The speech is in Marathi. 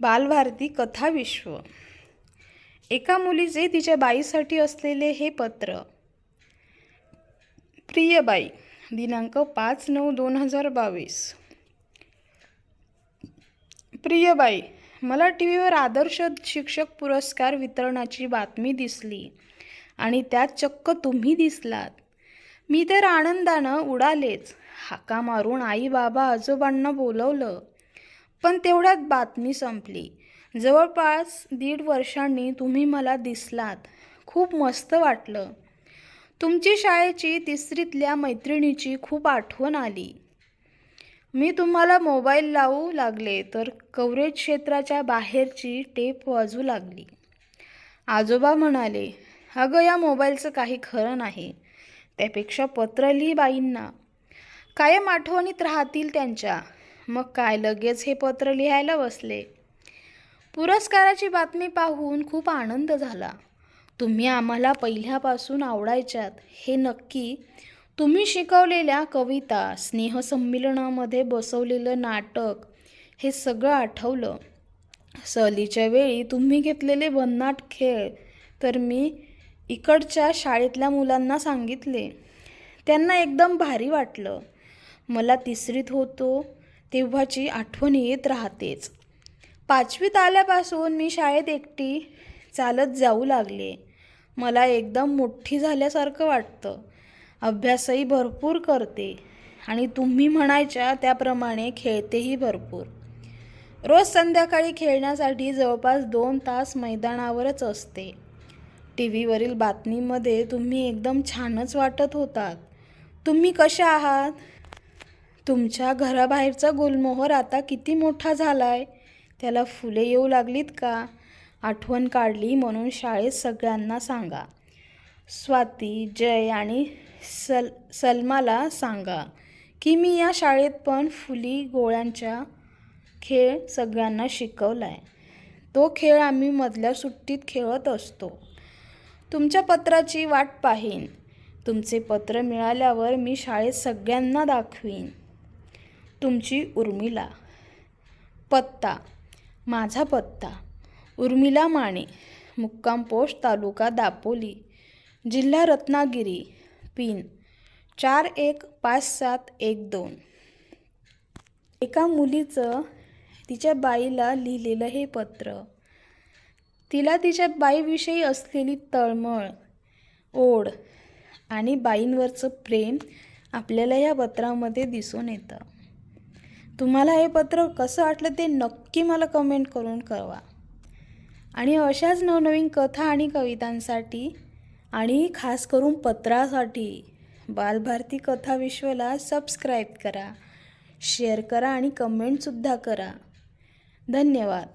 बालभारती कथा विश्व. एका मुलीचे तिच्या बाईसाठी असलेले हे पत्र. प्रिय बाई दिनांक पाच नऊ दोन हजार बावीस. प्रिय बाई मला टी व्हीवर आदर्श शिक्षक पुरस्कार वितरणाची बातमी दिसली आणि त्यात चक्क तुम्ही दिसलात. मी तर आनंदानं उडालेच. हाका मारून आई बाबा आजोबांना बोलवलं. पण तेवढ्यात बातमी संपली. जवळपास दीड वर्षांनी तुम्ही मला दिसलात. खूप मस्त वाटलं. तुमची शाळेची तिसरीतल्या मैत्रिणीची खूप आठवण आली. मी तुम्हाला मोबाईल लावू लागले तर कव्हरेज क्षेत्राच्या बाहेरची टेप वाजू लागली. आजोबा म्हणाले अगं या मोबाईलचं काही खरं नाही. त्यापेक्षा पत्र लिही बाईंना. कायम आठवणीत राहतील त्यांच्या. मग काय लगेच हे पत्र लिहायला बसले. पुरस्काराची बातमी पाहून खूप आनंद झाला. तुम्ही आम्हाला पहिल्यापासून आवडायच्यात. हे नक्की तुम्ही शिकवलेल्या कविता स्नेहसंमेलनामध्ये बसवलेलं नाटक हे सगळं आठवलं. सहलीच्या वेळी तुम्ही घेतलेले भन्नाट खेळ तर मी इकडच्या शाळेतल्या मुलांना सांगितले. त्यांना एकदम भारी वाटलं. मला तिसरीत होतो. तेव्हाची आठवण येत राहतेच. पाचवीत आल्यापासून मी शाळेत एकटी चालत जाऊ लागले. मला एकदम मोठी झाल्यासारखं वाटतं. अभ्यासही भरपूर करते आणि तुम्ही म्हणायच्या त्याप्रमाणे खेळतेही भरपूर. रोज संध्याकाळी खेळण्यासाठी जवळपास दोन तास मैदानावरच असते. टी व्हीवरील बातमीमध्ये तुम्ही एकदम छानच वाटत होतात. तुम्ही कशा आहात? तुमच्या घराबाहेरचा गुलमोहर आता किती मोठा झालाय? त्याला फुले येऊ लागलीत का? आठवण काढली म्हणून शाळेत सगळ्यांना सांगा. स्वाती जय आणि सल सलमाला सांगा की मी या शाळेत पण फुली गोळ्यांच्या खेळ सगळ्यांना शिकवला आहे तो खेळ आम्ही मधल्या सुट्टीत खेळत असतो. तुमच्या पत्राची वाट पाहीन. तुमचे पत्र मिळाल्यावर मी शाळेत सगळ्यांना दाखवीन. तुमची उर्मिला. पत्ता. माझा पत्ता. उर्मिला माने. मुक्काम पोस्ट तालुका दापोली. जिल्हा रत्नागिरी. पिन. चार एक पाच सात एक दोन. एका मुलीचं तिच्या बाईला लिहिलेलं हे पत्र. तिला तिच्या बाईविषयी असलेली तळमळ ओढ आणि बाईंवरचं प्रेम आपल्याला या पत्रामध्ये दिसून येतं. तुम्हाला हे पत्र कसं वाटलं ते नक्की मला कमेंट करून कळवा. आणि अशाच नवनवीन कथा आणि कवितांसाठी आणि खास करून पत्रासाठी बालभारती कथा विश्वला सबस्क्राईब करा शेअर करा आणि कमेंटसुद्धा करा. धन्यवाद.